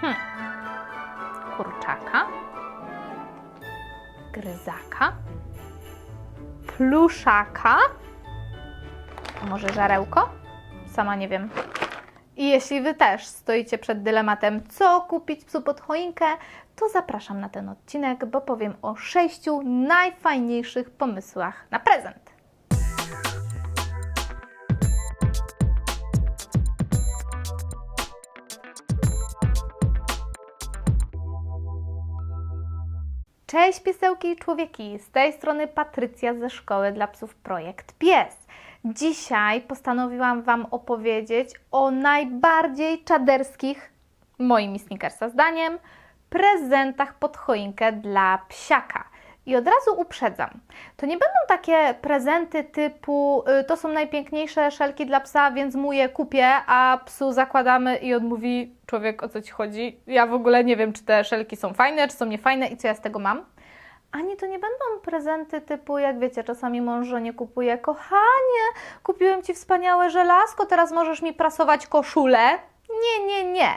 Hmm. Kurczaka. Gryzaka. Pluszaka. A może żarełko? Sama nie wiem. I jeśli Wy też stoicie przed dylematem, co kupić psu pod choinkę, to zapraszam na ten odcinek, bo powiem o sześciu najfajniejszych pomysłach na prezent. Cześć piesełki i człowieki, z tej strony Patrycja ze Szkoły dla Psów Projekt Pies. Dzisiaj postanowiłam Wam opowiedzieć o najbardziej czaderskich, moim i Snickersa zdaniem, prezentach pod choinkę dla psiaka. I od razu uprzedzam, to nie będą takie prezenty typu y, to są najpiękniejsze szelki dla psa, więc mu je kupię, a psu zakładamy i on mówi człowiek o co Ci chodzi? Ja w ogóle nie wiem, czy te szelki są fajne, czy są niefajne i co ja z tego mam. Ani to nie będą prezenty typu, jak wiecie, czasami mąż żonie kupuje, kochanie, kupiłem Ci wspaniałe żelazko, teraz możesz mi prasować koszulę. Nie, nie, nie.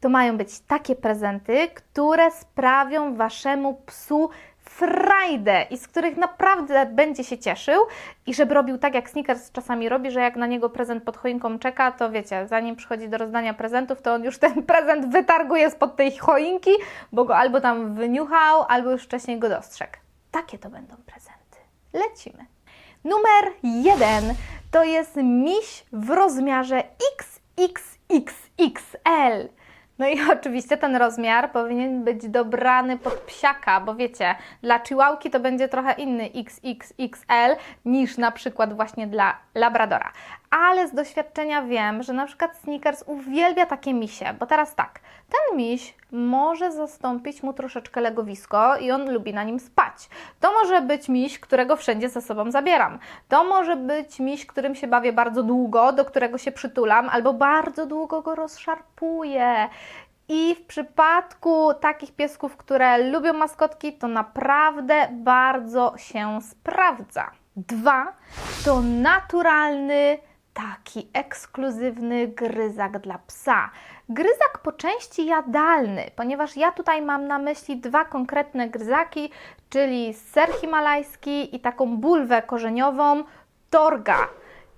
To mają być takie prezenty, które sprawią Waszemu psu frajdę i z których naprawdę będzie się cieszył i żeby robił tak, jak Snickers czasami robi, że jak na niego prezent pod choinką czeka, to wiecie, zanim przychodzi do rozdania prezentów, to on już ten prezent wytarguje spod tej choinki, bo go albo tam wyniuchał, albo już wcześniej go dostrzegł. Takie to będą prezenty. Lecimy. Numer jeden to jest miś w rozmiarze XXXXL. No i oczywiście ten rozmiar powinien być dobrany pod psiaka, bo wiecie, dla chihuahki to będzie trochę inny XXXL niż na przykład właśnie dla labradora. Ale z doświadczenia wiem, że na przykład Snickers uwielbia takie misie, bo teraz tak, ten miś może zastąpić mu troszeczkę legowisko i on lubi na nim spać. To może być miś, którego wszędzie ze sobą zabieram. To może być miś, którym się bawię bardzo długo, do którego się przytulam, albo bardzo długo go rozszarpuję. I w przypadku takich piesków, które lubią maskotki, to naprawdę bardzo się sprawdza. Dwa to naturalny, taki ekskluzywny gryzak dla psa. Gryzak po części jadalny, ponieważ ja tutaj mam na myśli dwa konkretne gryzaki, czyli ser himalajski i taką bulwę korzeniową Torga.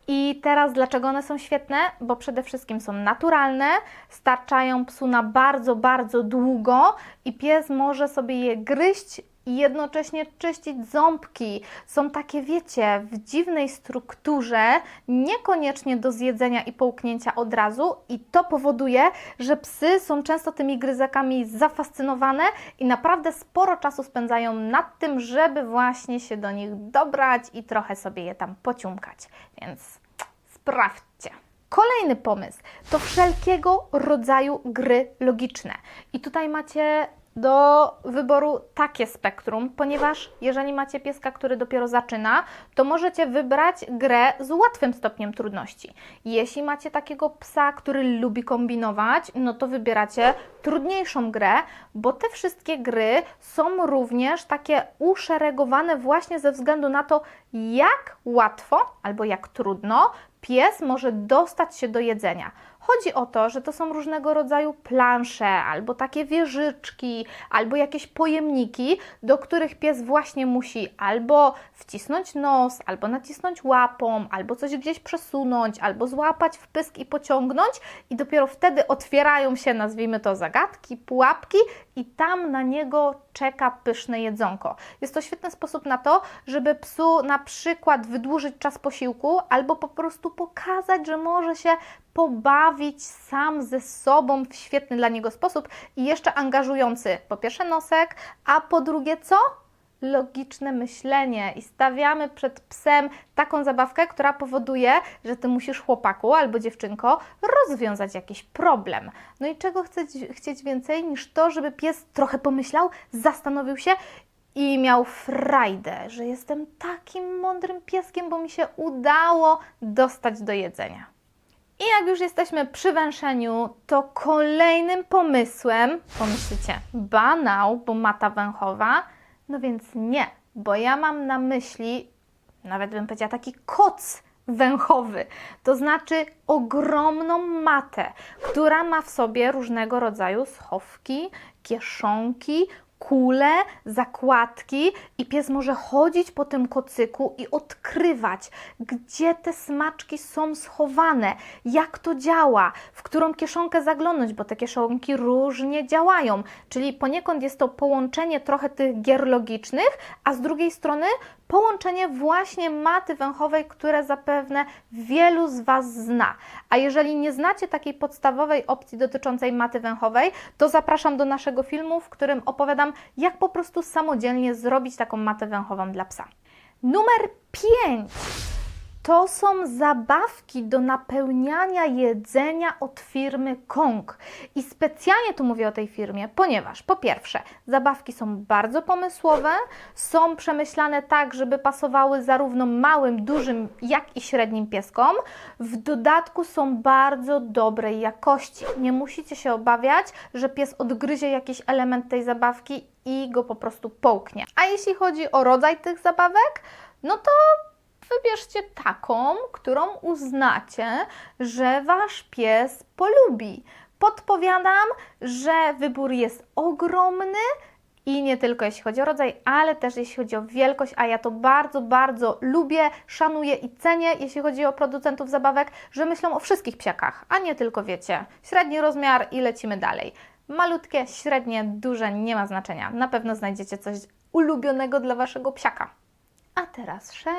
I teraz dlaczego one są świetne? Bo przede wszystkim są naturalne, starczają psu na bardzo, bardzo długo i pies może sobie je gryźć i jednocześnie czyścić ząbki. Są takie, wiecie, w dziwnej strukturze, niekoniecznie do zjedzenia i połknięcia od razu, i to powoduje, że psy są często tymi gryzakami zafascynowane i naprawdę sporo czasu spędzają nad tym, żeby właśnie się do nich dobrać i trochę sobie je tam pociumkać. Więc sprawdźcie. Kolejny pomysł to wszelkiego rodzaju gry logiczne. I tutaj macie do wyboru takie spektrum, ponieważ jeżeli macie pieska, który dopiero zaczyna, to możecie wybrać grę z łatwym stopniem trudności. Jeśli macie takiego psa, który lubi kombinować, no to wybieracie trudniejszą grę, bo te wszystkie gry są również takie uszeregowane właśnie ze względu na to, jak łatwo albo jak trudno pies może dostać się do jedzenia. Chodzi o to, że to są różnego rodzaju plansze, albo takie wieżyczki, albo jakieś pojemniki, do których pies właśnie musi albo wcisnąć nos, albo nacisnąć łapą, albo coś gdzieś przesunąć, albo złapać w pysk i pociągnąć, i dopiero wtedy otwierają się, nazwijmy to zagadki, pułapki, i tam na niego czeka pyszne jedzonko. Jest to świetny sposób na to, żeby psu na przykład wydłużyć czas posiłku, albo po prostu pokazać, że może się pobawić sam ze sobą w świetny dla niego sposób i jeszcze angażujący po pierwsze nosek, a po drugie co? Logiczne myślenie i stawiamy przed psem taką zabawkę, która powoduje, że ty musisz chłopaku albo dziewczynko rozwiązać jakiś problem. No i czego chceć, chcieć więcej niż to, żeby pies trochę pomyślał, zastanowił się i miał frajdę, że jestem takim mądrym pieskiem, bo mi się udało dostać do jedzenia. I jak już jesteśmy przy węszeniu, to kolejnym pomysłem, pomyślicie, banał, bo mata węchowa, no więc nie, bo ja mam na myśli, nawet bym powiedziała, taki koc węchowy. To znaczy ogromną matę, która ma w sobie różnego rodzaju schowki, kieszonki, kule, zakładki i pies może chodzić po tym kocyku i odkrywać, gdzie te smaczki są schowane, jak to działa, w którą kieszonkę zaglądnąć, bo te kieszonki różnie działają. Czyli poniekąd jest to połączenie trochę tych gier logicznych, a z drugiej strony połączenie właśnie maty węchowej, które zapewne wielu z Was zna. A jeżeli nie znacie takiej podstawowej opcji dotyczącej maty węchowej, to zapraszam do naszego filmu, w którym opowiadam, jak po prostu samodzielnie zrobić taką matę węchową dla psa. Numer 5 to są zabawki do napełniania jedzenia od firmy Kong. I specjalnie tu mówię o tej firmie, ponieważ po pierwsze, zabawki są bardzo pomysłowe, są przemyślane tak, żeby pasowały zarówno małym, dużym, jak i średnim pieskom. W dodatku są bardzo dobrej jakości. Nie musicie się obawiać, że pies odgryzie jakiś element tej zabawki i go po prostu połknie. A jeśli chodzi o rodzaj tych zabawek, no to wybierzcie taką, którą uznacie, że wasz pies polubi. Podpowiadam, że wybór jest ogromny i nie tylko jeśli chodzi o rodzaj, ale też jeśli chodzi o wielkość, a ja to bardzo, bardzo lubię, szanuję i cenię, jeśli chodzi o producentów zabawek, że myślą o wszystkich psiakach, a nie tylko wiecie, średni rozmiar i lecimy dalej. Malutkie, średnie, duże, nie ma znaczenia. Na pewno znajdziecie coś ulubionego dla waszego psiaka. A teraz 6.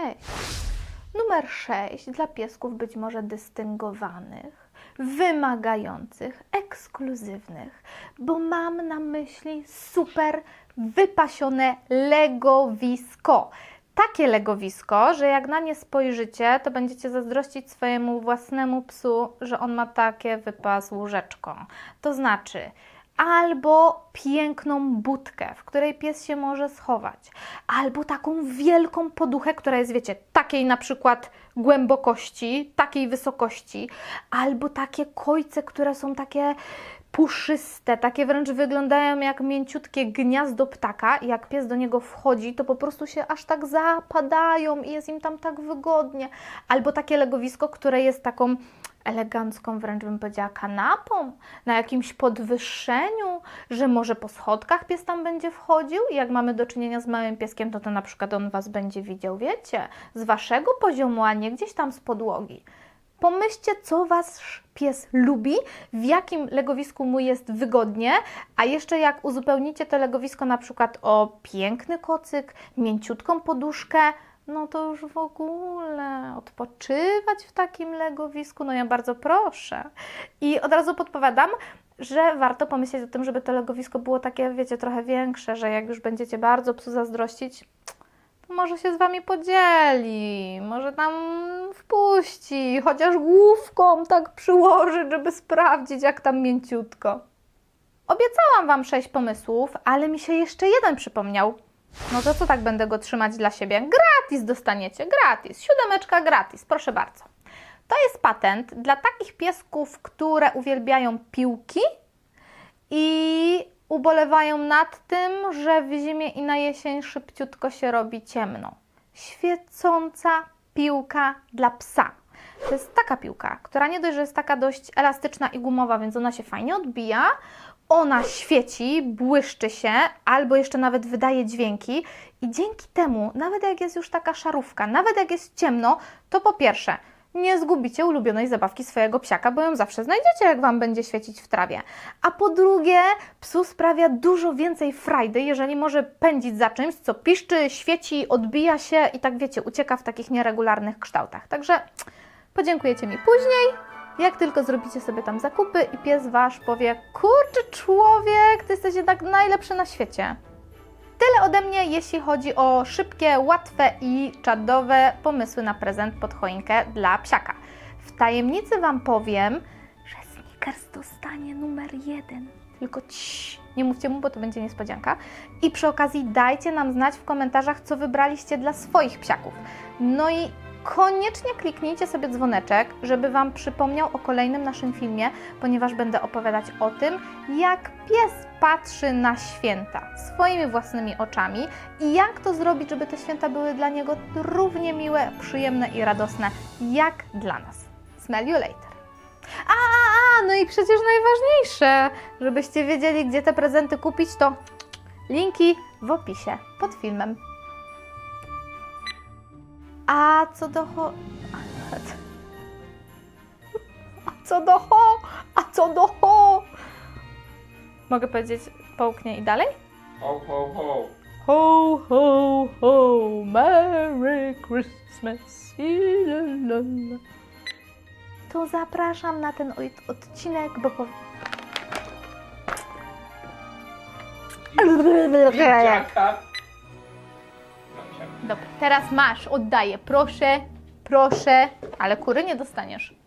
Numer 6 dla piesków być może dystyngowanych, wymagających, ekskluzywnych, bo mam na myśli super wypasione legowisko. Takie legowisko, że jak na nie spojrzycie, to będziecie zazdrościć swojemu własnemu psu, że on ma takie wypas łóżeczko. To znaczy, albo piękną budkę, w której pies się może schować, albo taką wielką poduchę, która jest, wiecie, takiej na przykład głębokości, takiej wysokości, albo takie kojce, które są takie puszyste, takie wręcz wyglądają jak mięciutkie gniazdo ptaka i jak pies do niego wchodzi, to po prostu się aż tak zapadają i jest im tam tak wygodnie. Albo takie legowisko, które jest taką elegancką, wręcz bym powiedziała, kanapą, na jakimś podwyższeniu, że może po schodkach pies tam będzie wchodził i jak mamy do czynienia z małym pieskiem, to to na przykład on Was będzie widział, wiecie, z Waszego poziomu, a nie gdzieś tam z podłogi. Pomyślcie, co Wasz pies lubi, w jakim legowisku mu jest wygodnie, a jeszcze jak uzupełnicie to legowisko na przykład o piękny kocyk, mięciutką poduszkę, no to już w ogóle odpoczywać w takim legowisku, no ja bardzo proszę. I od razu podpowiadam, że warto pomyśleć o tym, żeby to legowisko było takie, wiecie, trochę większe, że jak już będziecie bardzo psu zazdrościć, może się z Wami podzieli, może tam wpuści, chociaż główką tak przyłoży, żeby sprawdzić, jak tam mięciutko. Obiecałam Wam sześć pomysłów, ale mi się jeszcze jeden przypomniał. No to co tak będę go trzymać dla siebie? Gratis dostaniecie, gratis. Siódemeczka gratis, proszę bardzo. To jest patent dla takich piesków, które uwielbiają piłki i ubolewają nad tym, że w zimie i na jesień szybciutko się robi ciemno. Świecąca piłka dla psa. To jest taka piłka, która nie dość, że jest taka dość elastyczna i gumowa, więc ona się fajnie odbija. Ona świeci, błyszczy się, albo jeszcze nawet wydaje dźwięki, i dzięki temu, nawet jak jest już taka szarówka, nawet jak jest ciemno, to po pierwsze, nie zgubicie ulubionej zabawki swojego psiaka, bo ją zawsze znajdziecie, jak Wam będzie świecić w trawie. A po drugie, psu sprawia dużo więcej frajdy, jeżeli może pędzić za czymś, co piszczy, świeci, odbija się i tak wiecie, ucieka w takich nieregularnych kształtach. Także podziękujecie mi później, jak tylko zrobicie sobie tam zakupy i pies Wasz powie, kurczę człowiek, Ty jesteś jednak najlepszy na świecie. Tyle ode mnie, jeśli chodzi o szybkie, łatwe i czadowe pomysły na prezent pod choinkę dla psiaka. W tajemnicy Wam powiem, że Snickers dostanie numer jeden. Tylko ciii, nie mówcie mu, bo to będzie niespodzianka. I przy okazji dajcie nam znać w komentarzach, co wybraliście dla swoich psiaków. No i koniecznie kliknijcie sobie dzwoneczek, żeby Wam przypomniał o kolejnym naszym filmie, ponieważ będę opowiadać o tym, jak pies patrzy na święta swoimi własnymi oczami i jak to zrobić, żeby te święta były dla niego równie miłe, przyjemne i radosne, jak dla nas. Smell you later. A, a, a, no i przecież najważniejsze, żebyście wiedzieli, gdzie te prezenty kupić, to linki w opisie pod filmem. A co do ho... A co do ho... A co do ho... Mogę powiedzieć połknie i dalej? Ho, ho, ho. Ho, ho, ho, Merry Christmas. To zapraszam na ten od- odcinek, bo po... Dzieciaka. Dobra, teraz masz, oddaję. Proszę, proszę, ale kury nie dostaniesz.